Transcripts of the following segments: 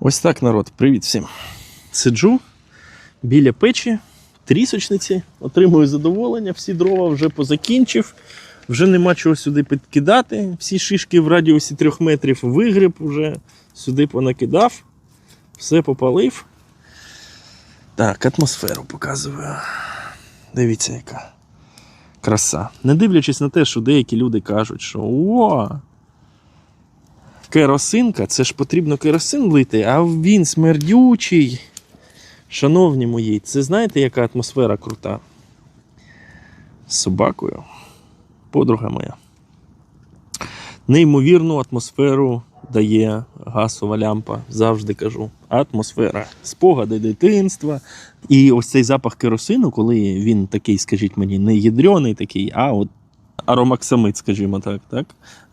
Ось так, народ, привіт всім. Сиджу біля печі, трісочниці, отримую задоволення, всі дрова вже позакінчив, вже нема чого сюди підкидати. Всі шишки в радіусі трьох метрів вигріб, вже сюди понакидав, все попалив. Так, атмосферу показую. Дивіться, яка краса. Не дивлячись на те, що деякі люди кажуть, що о, керосинка, це ж потрібно керосин лити, а він смердючий. Шановні мої, це знаєте, яка атмосфера крута? З собакою. Подруга моя. Неймовірну атмосферу дає газова лямпа, завжди кажу. Атмосфера. Спогади дитинства. І ось цей запах керосину, коли він такий, скажіть мені, не ядрений такий, а от аромаксамид, скажімо так, так?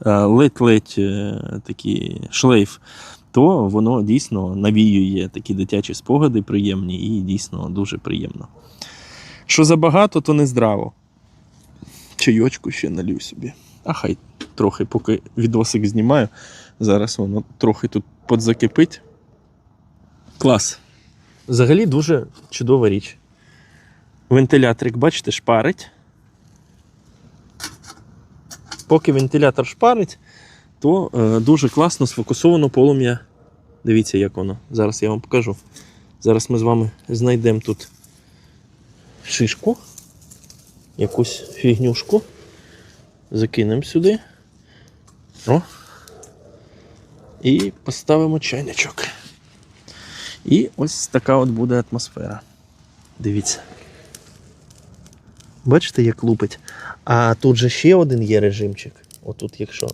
е, ледь-ледь е, такий шлейф, то воно дійсно навіює такі дитячі спогади приємні і дійсно дуже приємно. Що забагато, то не здраво. Чайочку ще налью собі. А хай трохи, поки відосик знімаю. Зараз воно трохи тут подзакипить. Клас. Взагалі дуже чудова річ. Вентиляторик, бачите, шпарить. Поки вентилятор шпарить, то е, дуже класно сфокусовано полум'я. Дивіться, як воно. Зараз я вам покажу. Зараз ми з вами знайдемо тут шишку, якусь фігнюшку. Закинемо сюди. О. І поставимо чайничок. І ось така от буде атмосфера. Дивіться. Бачите, як лупить. А тут же ще один є режимчик. Отут, якщо.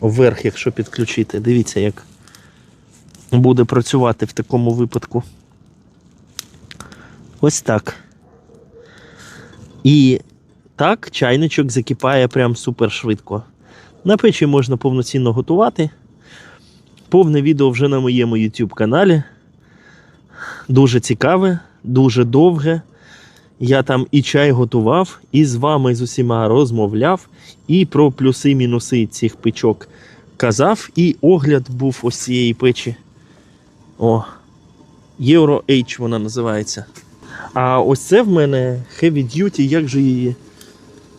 Вверх, якщо підключити. Дивіться, як буде працювати в такому випадку. Ось так. І так, чайничок закипає прям супер швидко. На печі можна повноцінно готувати. Повне відео вже на моєму YouTube каналі. Дуже цікаве, дуже довге. Я там і чай готував, і з вами з усіма розмовляв, і про плюси-мінуси цих печок казав, і огляд був ось цієї печі. О, Euro H вона називається. А ось це в мене Heavy Duty, як же її?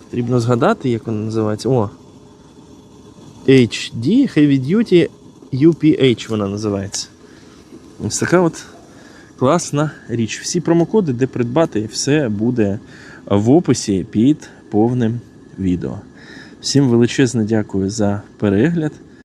Потрібно згадати, як вона називається. О. HD Heavy Duty UPH вона називається. Ось така от класна річ. Всі промокоди, де придбати, все буде в описі під повним відео. Всім величезне дякую за перегляд.